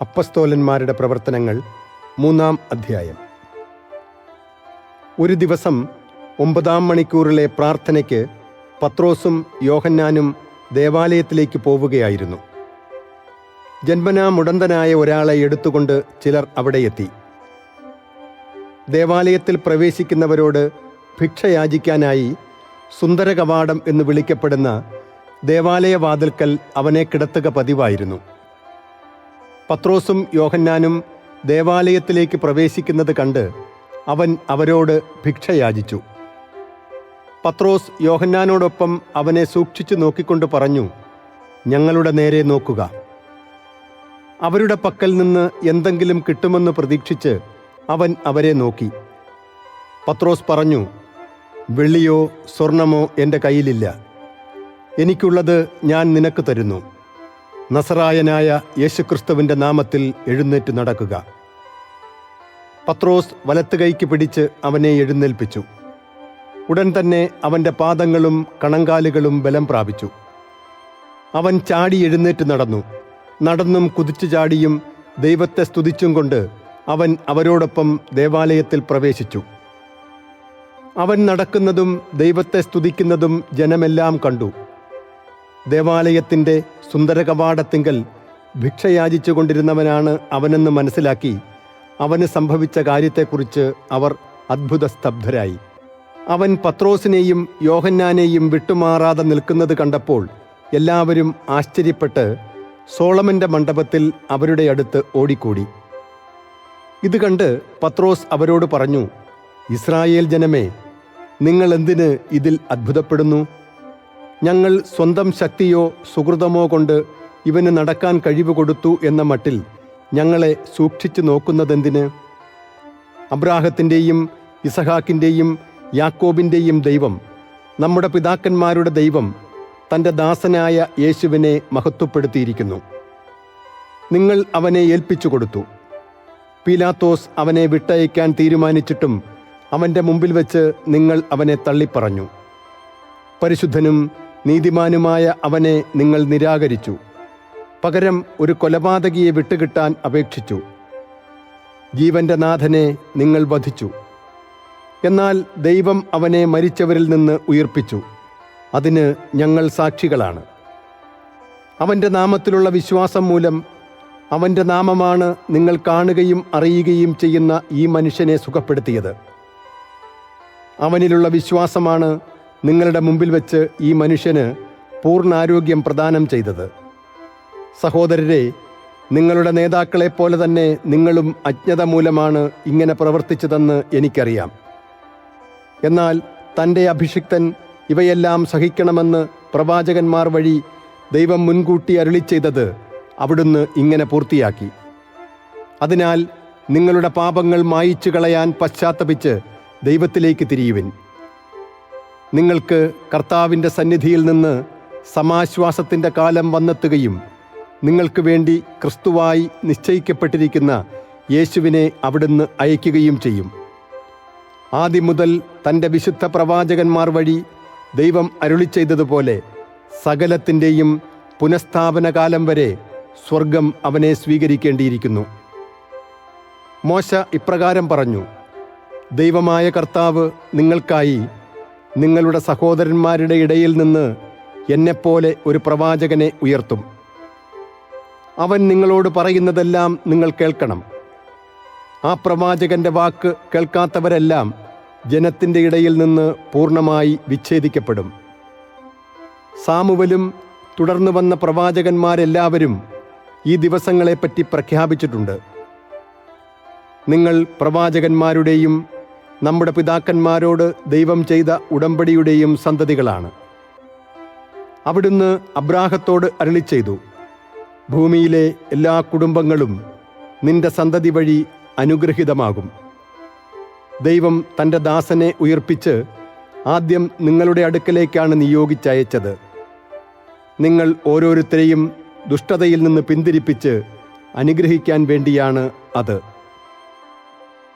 അപ്പസ്തോലന്മാരുടെ പ്രവർത്തനങ്ങൾ മൂന്നാം അധ്യായം. ഒരു ദിവസം ഒമ്പതാം മണിക്കൂറിലെ പ്രാർത്ഥനയ്ക്ക് പത്രോസും യോഹന്നാനും ദേവാലയത്തിലേക്ക് പോവുകയായിരുന്നു. ജന്മനാ മുടന്തനായ ഒരാളെ എടുത്തുകൊണ്ട് ചിലർ അവിടെ എത്തി. ദേവാലയത്തിൽ പ്രവേശിക്കുന്നവരോട് ഭിക്ഷയാചിക്കാനായി സുന്ദര എന്ന് വിളിക്കപ്പെടുന്ന ദേവാലയവാതിൽക്കൽ അവനെ കിടത്തുക പതിവായിരുന്നു. പത്രോസും യോഹന്നാനും ദേവാലയത്തിലേക്ക് പ്രവേശിക്കുന്നത് കണ്ട് അവൻ അവരോട് ഭിക്ഷയാചിച്ചു. പത്രോസ് യോഹന്നാനോടൊപ്പം അവനെ സൂക്ഷിച്ചു നോക്കിക്കൊണ്ട് പറഞ്ഞു ഞങ്ങളുടെ നേരെ നോക്കുക. അവരുടെ പക്കൽ നിന്ന് എന്തെങ്കിലും കിട്ടുമെന്ന് പ്രതീക്ഷിച്ച് അവൻ അവരെ നോക്കി. പത്രോസ് പറഞ്ഞു വെള്ളിയോ സ്വർണമോ എന്റെ കയ്യിലില്ല. എനിക്കുള്ളത് ഞാൻ നിനക്ക് തരുന്നു. നസറായനായ യേശുക്രിസ്തുവിന്റെ നാമത്തിൽ എഴുന്നേറ്റ് നടക്കുക. പത്രോസ് വലത്തുകൈക്ക് പിടിച്ച് അവനെ എഴുന്നേൽപ്പിച്ചു. ഉടൻ തന്നെ അവന്റെ പാദങ്ങളും കണങ്കാലുകളും ബലം പ്രാപിച്ചു. അവൻ ചാടി എഴുന്നേറ്റ് നടന്നു. നടന്നും കുതിച്ചു ചാടിയും ദൈവത്തെ സ്തുതിച്ചും കൊണ്ട് അവൻ അവരോടൊപ്പം ദേവാലയത്തിൽ പ്രവേശിച്ചു. അവൻ നടക്കുന്നതും ദൈവത്തെ സ്തുതിക്കുന്നതും ജനമെല്ലാം കണ്ടു. ദേവാലയത്തിന്റെ സുന്ദര കവാടത്തിങ്കൽ ഭിക്ഷയാചിച്ചു കൊണ്ടിരുന്നവനാണ് അവനെന്ന് മനസ്സിലാക്കി അവന് സംഭവിച്ച കാര്യത്തെക്കുറിച്ച് അവർ അത്ഭുത സ്തബ്ധരായി അവൻ പത്രോസിനെയും യോഹന്നാനെയും വിട്ടുമാറാതെ നിൽക്കുന്നത് കണ്ടപ്പോൾ എല്ലാവരും ആശ്ചര്യപ്പെട്ട് സോളമന്റെ മണ്ഡപത്തിൽ അവരുടെ അടുത്ത് ഓടിക്കൂടി. ഇത് കണ്ട് പത്രോസ് അവരോട് പറഞ്ഞു ഇസ്രായേൽ ജനമേ നിങ്ങൾ എന്തിന് ഇതിൽ അത്ഭുതപ്പെടുന്നു? ഞങ്ങൾ സ്വന്തം ശക്തിയോ സുഹൃതമോ കൊണ്ട് ഇവന് നടക്കാൻ കഴിവ് കൊടുത്തു എന്ന മട്ടിൽ ഞങ്ങളെ സൂക്ഷിച്ചു നോക്കുന്നതെന്തിന്? അബ്രാഹത്തിന്റെയും ഇസഹാക്കിന്റെയും യാക്കോബിന്റെയും ദൈവം നമ്മുടെ പിതാക്കന്മാരുടെ ദൈവം തന്റെ ദാസനായ യേശുവിനെ മഹത്വപ്പെടുത്തിയിരിക്കുന്നു. നിങ്ങൾ അവനെ ഏൽപ്പിച്ചു കൊടുത്തു. പീലാത്തോസ് അവനെ വിട്ടയക്കാൻ തീരുമാനിച്ചിട്ടും അവന്റെ മുമ്പിൽ വെച്ച് നിങ്ങൾ അവനെ തള്ളിപ്പറഞ്ഞു. പരിശുദ്ധനും നീതിമാനുമായ അവനെ നിങ്ങൾ നിരാകരിച്ചു. പകരം ഒരു കൊലപാതകിയെ വിട്ടുകിട്ടാൻ അപേക്ഷിച്ചു. ജീവന്റെ നാഥനെ നിങ്ങൾ വധിച്ചു. എന്നാൽ ദൈവം അവനെ മരിച്ചവരിൽ നിന്ന് ഉയർപ്പിച്ചു. അതിന് ഞങ്ങൾ സാക്ഷികളാണ്. അവന്റെ നാമത്തിലുള്ള വിശ്വാസം മൂലം അവന്റെ നാമമാണ് നിങ്ങൾ കാണുകയും അറിയുകയും ചെയ്യുന്ന ഈ മനുഷ്യനെ സുഖപ്പെടുത്തിയത്. അവനിലുള്ള വിശ്വാസമാണ് നിങ്ങളുടെ മുമ്പിൽ വെച്ച് ഈ മനുഷ്യന് പൂർണാരോഗ്യം പ്രദാനം ചെയ്തത്. സഹോദരരെ നിങ്ങളുടെ നേതാക്കളെ പോലെ തന്നെ നിങ്ങളും അജ്ഞത മൂലമാണ് ഇങ്ങനെ പ്രവർത്തിച്ചതെന്ന് എനിക്കറിയാം. എന്നാൽ തന്റെ അഭിഷിക്തൻ ഇവയെല്ലാം സഹിക്കണമെന്ന് പ്രവാചകന്മാർ വഴി ദൈവം മുൻകൂട്ടി അരുളി ചെയ്തത് അവിടുന്ന് ഇങ്ങനെ പൂർത്തിയാക്കി. അതിനാൽ നിങ്ങളുടെ പാപങ്ങൾ മായിച്ചു കളയാൻ പശ്ചാത്തപിച്ച് ദൈവത്തിലേക്ക് തിരിയുവിൻ. നിങ്ങൾക്ക് കർത്താവിന്റെ സന്നിധിയിൽ നിന്ന് സമാശ്വാസത്തിന്റെ കാലം വന്നെത്തുകയും നിങ്ങൾക്ക് വേണ്ടി ക്രിസ്തുവായി നിശ്ചയിക്കപ്പെട്ടിരിക്കുന്ന യേശുവിനെ അവിടുന്ന് അയക്കുകയും ചെയ്യും. ആദ്യം മുതൽ തന്റെ വിശുദ്ധ പ്രവാചകന്മാർ വഴി ദൈവം അരുളി ചെയ്തതുപോലെ സകലത്തിന്റെയും പുനഃസ്ഥാപന കാലം വരെ സ്വർഗം അവനെ സ്വീകരിക്കേണ്ടിയിരിക്കുന്നു. മോശ ഇപ്രകാരം പറഞ്ഞു ദൈവമായ കർത്താവ് നിങ്ങൾക്കായി നിങ്ങളുടെ സഹോദരന്മാരുടെ ഇടയിൽ നിന്ന് എന്നെപ്പോലെ ഒരു പ്രവാചകനെ ഉയർത്തും. അവൻ നിങ്ങളോട് പറയുന്നതെല്ലാം നിങ്ങൾ കേൾക്കണം. ആ പ്രവാചകന്റെ വാക്ക് കേൾക്കാത്തവരെല്ലാം ജനത്തിന്റെ ഇടയിൽ നിന്ന് പൂർണമായി വിച്ഛേദിക്കപ്പെടും. സാമുവലും തുടർന്നു വന്ന പ്രവാചകന്മാരെല്ലാവരും ഈ ദിവസങ്ങളെപ്പറ്റി പ്രഖ്യാപിച്ചിട്ടുണ്ട്. നിങ്ങൾ പ്രവാചകന്മാരുടെയും നമ്മുടെ പിതാക്കന്മാരോട് ദൈവം ചെയ്ത ഉടമ്പടിയുടെയും സന്തതികളാണ്. അവിടുന്ന് അബ്രാഹത്തോട് അരളി ചെയ്തു ഭൂമിയിലെ എല്ലാ കുടുംബങ്ങളും നിന്റെ സന്തതി വഴി അനുഗ്രഹിതമാകും. ദൈവം തന്റെ ദാസനെ ഉയർപ്പിച്ച് ആദ്യം നിങ്ങളുടെ അടുക്കലേക്കാണ് നിയോഗിച്ചയച്ചത് നിങ്ങൾ ഓരോരുത്തരെയും ദുഷ്ടതയിൽ നിന്ന് പിന്തിരിപ്പിച്ച് അനുഗ്രഹിക്കാൻ വേണ്ടിയാണ് അത്.